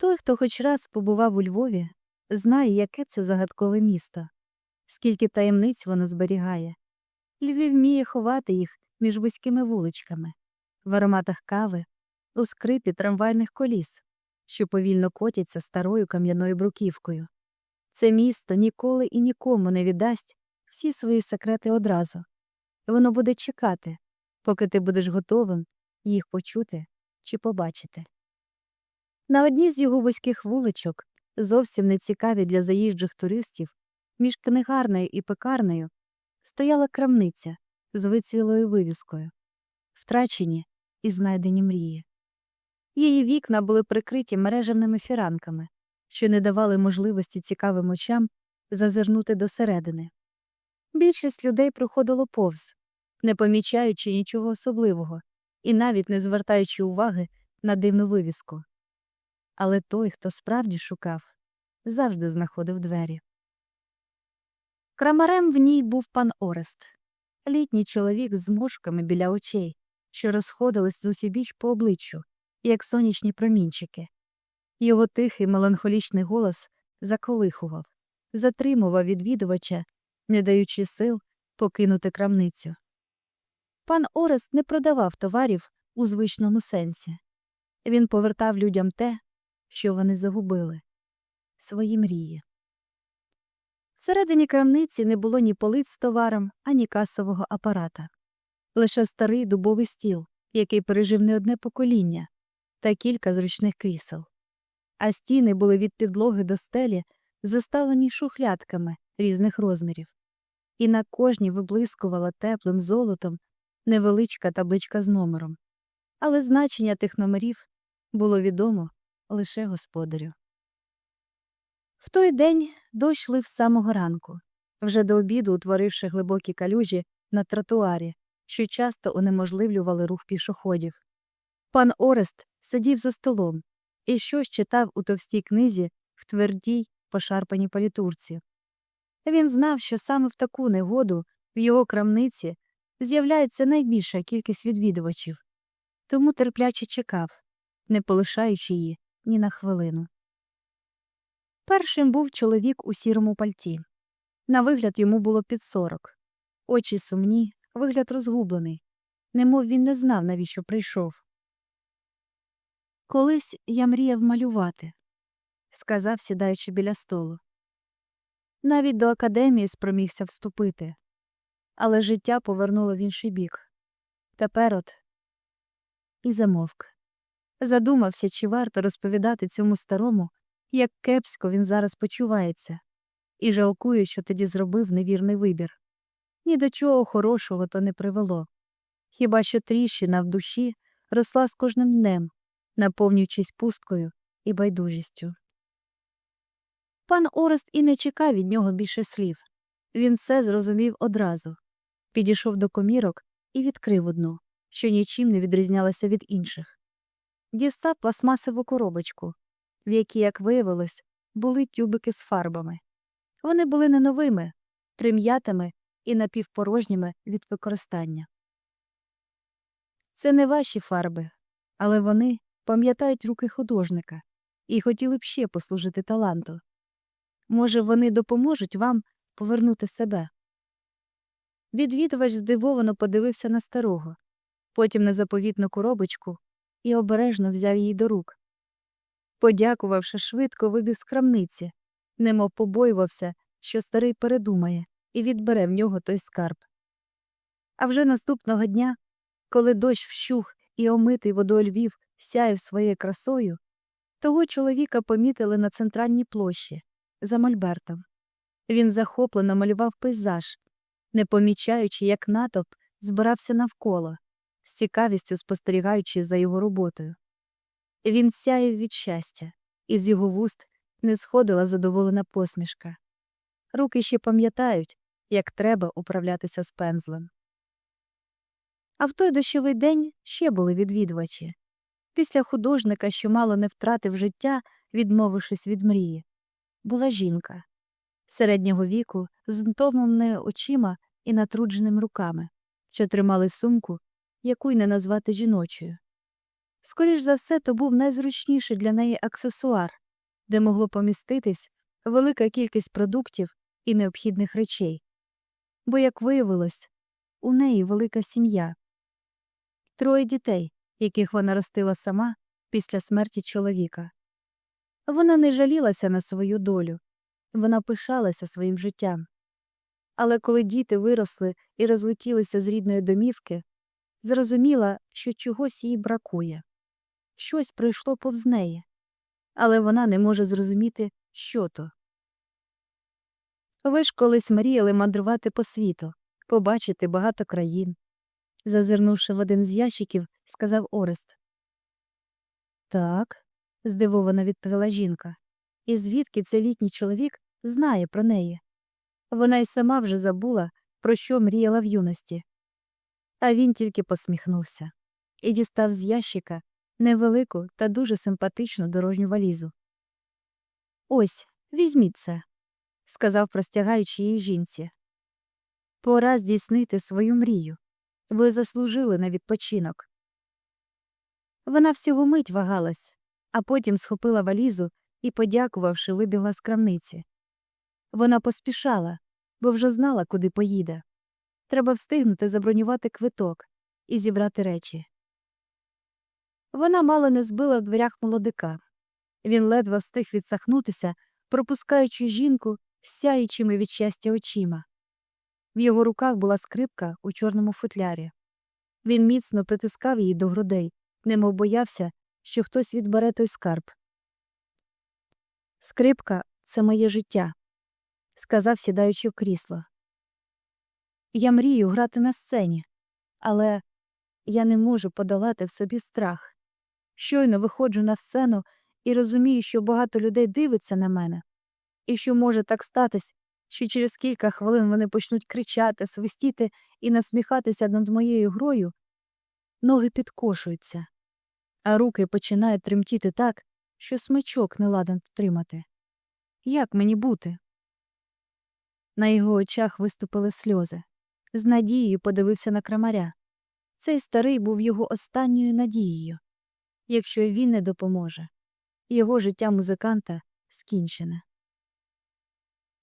Той, хто хоч раз побував у Львові, знає, яке це загадкове місто, скільки таємниць воно зберігає. Львів вміє ховати їх між вузькими вуличками, в ароматах кави, у скрипі трамвайних коліс, що повільно котяться старою кам'яною бруківкою. Це місто ніколи і нікому не віддасть всі свої секрети одразу. Воно буде чекати, поки ти будеш готовим їх почути чи побачити. На одній з його вузьких вуличок, зовсім не цікаві для заїжджих туристів, між книгарнею і пекарнею, стояла крамниця з вицвілою вивіскою, втрачені і знайдені мрії. Її вікна були прикриті мережевними фіранками, що не давали можливості цікавим очам зазирнути досередини. Більшість людей проходило повз, не помічаючи нічого особливого і навіть не звертаючи уваги на дивну вивіску. Але той, хто справді шукав, завжди знаходив двері. Крамарем в ній був пан Орест, літній чоловік з мошками біля очей, що розходились з усібіч по обличчю, як сонячні промінчики. Його тихий меланхолічний голос заколихував, затримував відвідувача, не даючи сил покинути крамницю. Пан Орест не продавав товарів у звичному сенсі. Він повертав людям те, що вони загубили свої мрії. Всередині крамниці не було ні полиць з товаром, ані касового апарата, лише старий дубовий стіл, який пережив не одне покоління, та кілька зручних крісел. А стіни були від підлоги до стелі заставлені шухлядками різних розмірів, і на кожній виблискувала теплим золотом невеличка табличка з номером. Але значення тих номерів було відомо лише господарю. В той день дощ лив з самого ранку, вже до обіду утворивши глибокі калюжі на тротуарі, що часто унеможливлювали рух пішоходів. Пан Орест сидів за столом і щось читав у товстій книзі в твердій, пошарпаній палітурці. Він знав, що саме в таку негоду в його крамниці з'являється найбільша кількість відвідувачів, тому терпляче чекав, не полишаючи її ні на хвилину. Першим був чоловік у сірому пальті. На вигляд йому було під сорок. Очі сумні, вигляд розгублений, немов він не знав, навіщо прийшов. Колись я мріяв малювати, сказав, сідаючи біля столу. Навіть до академії спромігся вступити, але життя повернуло в інший бік. Тепер от і замовк. Задумався, чи варто розповідати цьому старому, як кепсько він зараз почувається, і жалкує, що тоді зробив невірний вибір. Ні до чого хорошого то не привело. Хіба що тріщина в душі росла з кожним днем, наповнюючись пусткою і байдужістю. Пан Орест і не чекав від нього більше слів. Він все зрозумів одразу. Підійшов до комірок і відкрив одну, що нічим не відрізнялася від інших. Дістав пластмасову коробочку, в якій, як виявилось, були тюбики з фарбами. Вони були не новими, прим'ятими і напівпорожніми від використання. Це не ваші фарби, але вони пам'ятають руки художника і хотіли б ще послужити таланту. Може, вони допоможуть вам повернути себе. Відвідувач здивовано подивився на старого, потім на заповітну коробочку і обережно взяв її до рук. Подякувавши, швидко вибіг з крамниці, немов побоювався, що старий передумає і відбере в нього той скарб. А вже наступного дня, коли дощ вщух і омитий водою Львів сяяв своєю красою, того чоловіка помітили на центральній площі за Мольбертом. Він захоплено малював пейзаж, не помічаючи, як натовп збирався навколо, з цікавістю спостерігаючи за його роботою. Він сяяв від щастя, і з його вуст не сходила задоволена посмішка. Руки ще пам'ятають, як треба управлятися з пензлем. А в той дощовий день ще були відвідувачі. Після художника, що мало не втратив життя, відмовившись від мрії, була жінка середнього віку з втомленими очима і натрудженими руками, що тримали сумку, яку й не назвати жіночою. Скоріш за все, то був найзручніший для неї аксесуар, де могло поміститись велика кількість продуктів і необхідних речей. Бо, як виявилось, у неї велика сім'я, троє дітей, яких вона ростила сама після смерті чоловіка. Вона не жалілася на свою долю, вона пишалася своїм життям. Але коли діти виросли і розлетілися з рідної домівки, зрозуміла, що чогось їй бракує. Щось пройшло повз неї, але вона не може зрозуміти, що то. Ви ж колись мріяли мандрувати по світу, побачити багато країн. Зазирнувши в один з ящиків, сказав Орест. Так, здивовано відповіла жінка. І звідки цей літній чоловік знає про неї? Вона й сама вже забула, про що мріяла в юності. А він тільки посміхнувся і дістав з ящика невелику та дуже симпатичну дорожню валізу. Ось, візьміть це, сказав, простягаючи її жінці. Пора здійснити свою мрію. Ви заслужили на відпочинок. Вона всього мить вагалась, а потім схопила валізу і, подякувавши, вибігла з крамниці. Вона поспішала, бо вже знала, куди поїде. Треба встигнути забронювати квиток і зібрати речі. Вона мало не збила в дверях молодика. Він ледве встиг відсахнутися, пропускаючи жінку сяючими від щастя очима. В його руках була скрипка у чорному футлярі. Він міцно притискав її до грудей, немов боявся, що хтось відбере той скарб. Скрипка це моє життя, сказав, сідаючи в крісло. Я мрію грати на сцені, але я не можу подолати в собі страх. Щойно виходжу на сцену і розумію, що багато людей дивиться на мене, і що може так статись, що через кілька хвилин вони почнуть кричати, свистіти і насміхатися над моєю грою, ноги підкошуються, а руки починають тремтіти так, що смичок не ладен втримати. Як мені бути? На його очах виступили сльози. З надією подивився на крамаря. Цей старий був його останньою надією. Якщо він не допоможе, його життя музиканта скінчене.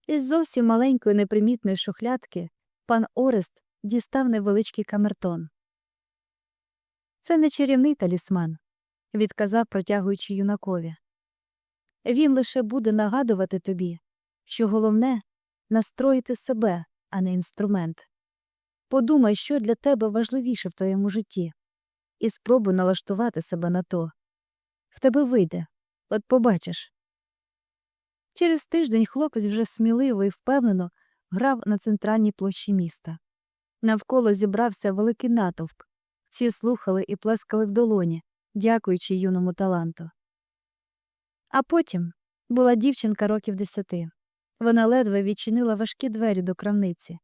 Із зовсім маленької непримітної шухлядки пан Орест дістав невеличкий камертон. Це не чарівний талісман, відказав, протягуючи юнакові. Він лише буде нагадувати тобі, що головне настроїти себе, а не інструмент. Подумай, що для тебе важливіше в твоєму житті, і спробуй налаштувати себе на то. В тебе вийде, от побачиш. Через тиждень хлопець вже сміливо і впевнено грав на центральній площі міста. Навколо зібрався великий натовп. Всі слухали і плескали в долоні, дякуючи юному таланту. А потім була дівчинка років десяти. Вона ледве відчинила важкі двері до крамниці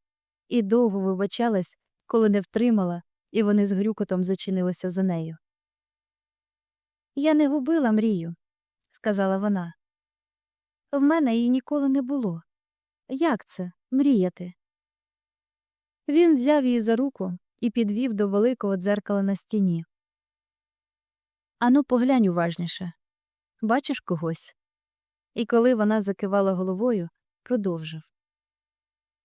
і довго вибачалась, коли не втримала, і вони з грюкотом зачинилися за нею. Я не губила мрію, сказала вона. В мене її ніколи не було. Як це мріяти? Він взяв її за руку і підвів до великого дзеркала на стіні. Ану, поглянь уважніше. Бачиш когось? І коли вона закивала головою, продовжив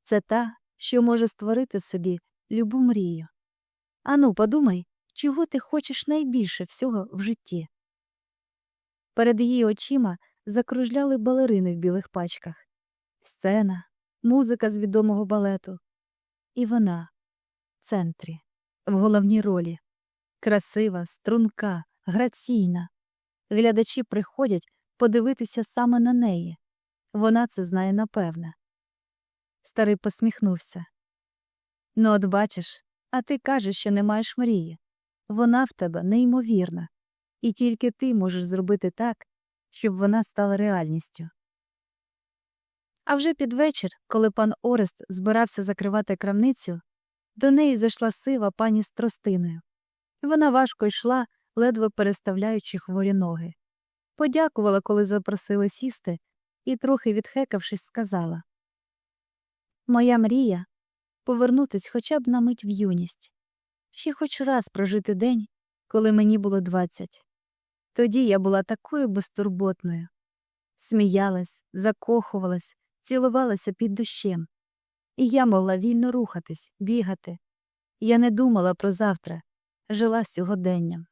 Це та, що може створити собі любу мрію. Ану, подумай, чого ти хочеш найбільше всього в житті. Перед її очима закружляли балерини в білих пачках, сцена, музика з відомого балету. І вона в центрі, в головній ролі, красива, струнка, граційна. Глядачі приходять подивитися саме на неї. Вона це знає напевне. Старий посміхнувся. Ну, от бачиш, а ти кажеш, що не маєш мрії. Вона в тебе неймовірна, і тільки ти можеш зробити так, щоб вона стала реальністю. А вже під вечір, коли пан Орест збирався закривати крамницю, до неї зайшла сива пані з тростиною. Вона важко йшла, ледве переставляючи хворі ноги. Подякувала, коли запросили сісти, і, трохи відхекавшись, сказала Моя мрія повернутись хоча б на мить в юність, ще хоч раз прожити день, коли мені було двадцять. Тоді я була такою безтурботною. Сміялась, закохувалась, цілувалася під дощем. І я могла вільно рухатись, бігати. Я не думала про завтра, жила сьогоденням.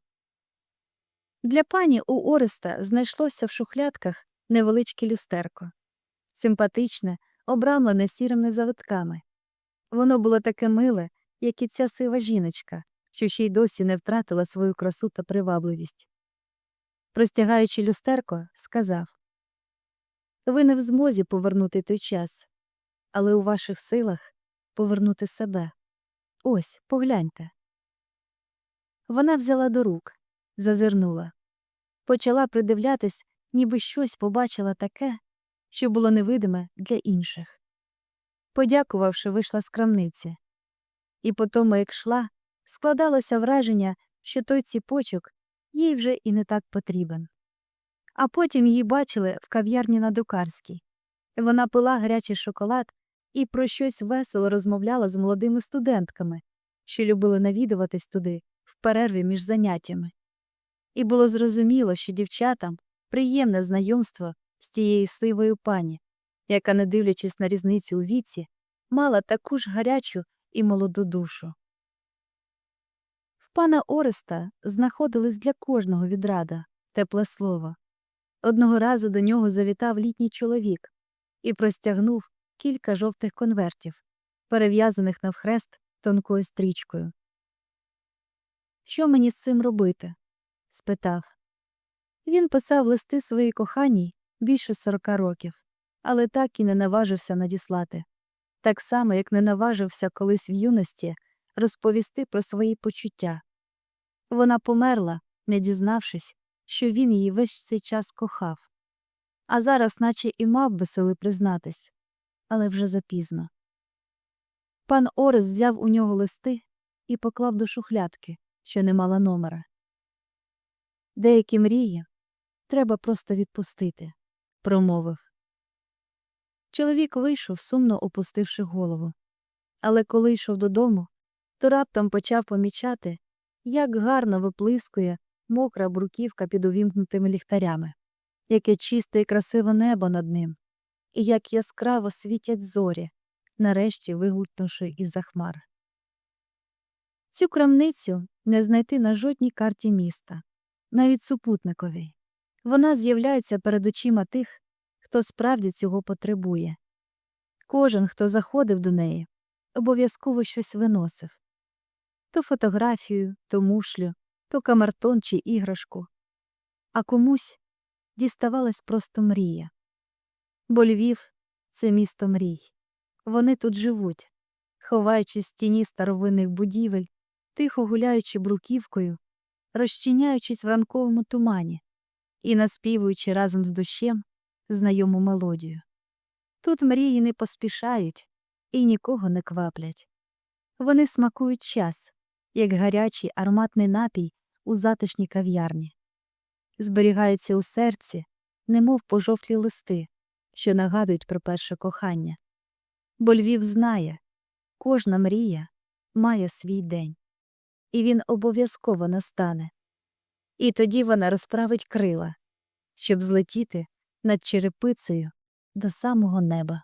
Для пані у Ореста знайшлося в шухлядках невеличке люстерко. Симпатичне, обрамлене сірими завитками. Воно було таке миле, як і ця сива жіночка, що ще й досі не втратила свою красу та привабливість. Простягаючи люстерко, сказав Ви не в змозі повернути той час, але у ваших силах повернути себе. Ось, погляньте. Вона взяла до рук, зазирнула. Почала придивлятись, ніби щось побачила таке, що було невидиме для інших. Подякувавши, вийшла з крамниці. І по тому, як йшла, складалося враження, що той ціпочок їй вже і не так потрібен. А потім її бачили в кав'ярні на Друкарській. Вона пила гарячий шоколад і про щось весело розмовляла з молодими студентками, що любили навідуватись туди в перерві між заняттями. І було зрозуміло, що дівчатам приємне знайомство з тією сивою пані, яка, не дивлячись на різницю у віці, мала таку ж гарячу і молоду душу. В пана Ореста знаходились для кожного відрада тепле слово. Одного разу до нього завітав літній чоловік і простягнув кілька жовтих конвертів, перев'язаних навхрест тонкою стрічкою. Що мені з цим робити? спитав. Він писав листи своїй коханій більше сорока років, але так і не наважився надіслати. Так само, як не наважився колись в юності розповісти про свої почуття. Вона померла, не дізнавшись, що він її весь цей час кохав. А зараз, наче і мав би сили признатись, але вже запізно. Пан Орес взяв у нього листи і поклав до шухлядки, що не мала номера. Деякі мрії треба просто відпустити, промовив. Чоловік вийшов, сумно опустивши голову. Але коли йшов додому, то раптом почав помічати, як гарно виплискує мокра бруківка під увімкнутими ліхтарями, яке чисте і красиве небо над ним, і як яскраво світять зорі, нарешті вигулькнувши із за хмар. Цю крамницю не знайти на жодній карті міста, навіть супутниковій. Вона з'являється перед очима тих, хто справді цього потребує. Кожен, хто заходив до неї, обов'язково щось виносив то фотографію, то мушлю, то камертон чи іграшку, а комусь діставалась просто мрія. Бо Львів це місто мрій. Вони тут живуть, ховаючись в тіні старовинних будівель, тихо гуляючи бруківкою, розчиняючись в ранковому тумані і наспівуючи разом з дощем знайому мелодію. Тут мрії не поспішають і нікого не кваплять. Вони смакують час, як гарячий ароматний напій у затишній кав'ярні, зберігаються у серці, немов пожовклі листи, що нагадують про перше кохання. Бо Львів знає, кожна мрія має свій день, і він обов'язково настане. І тоді вона розправить крила, щоб злетіти над черепицею до самого неба.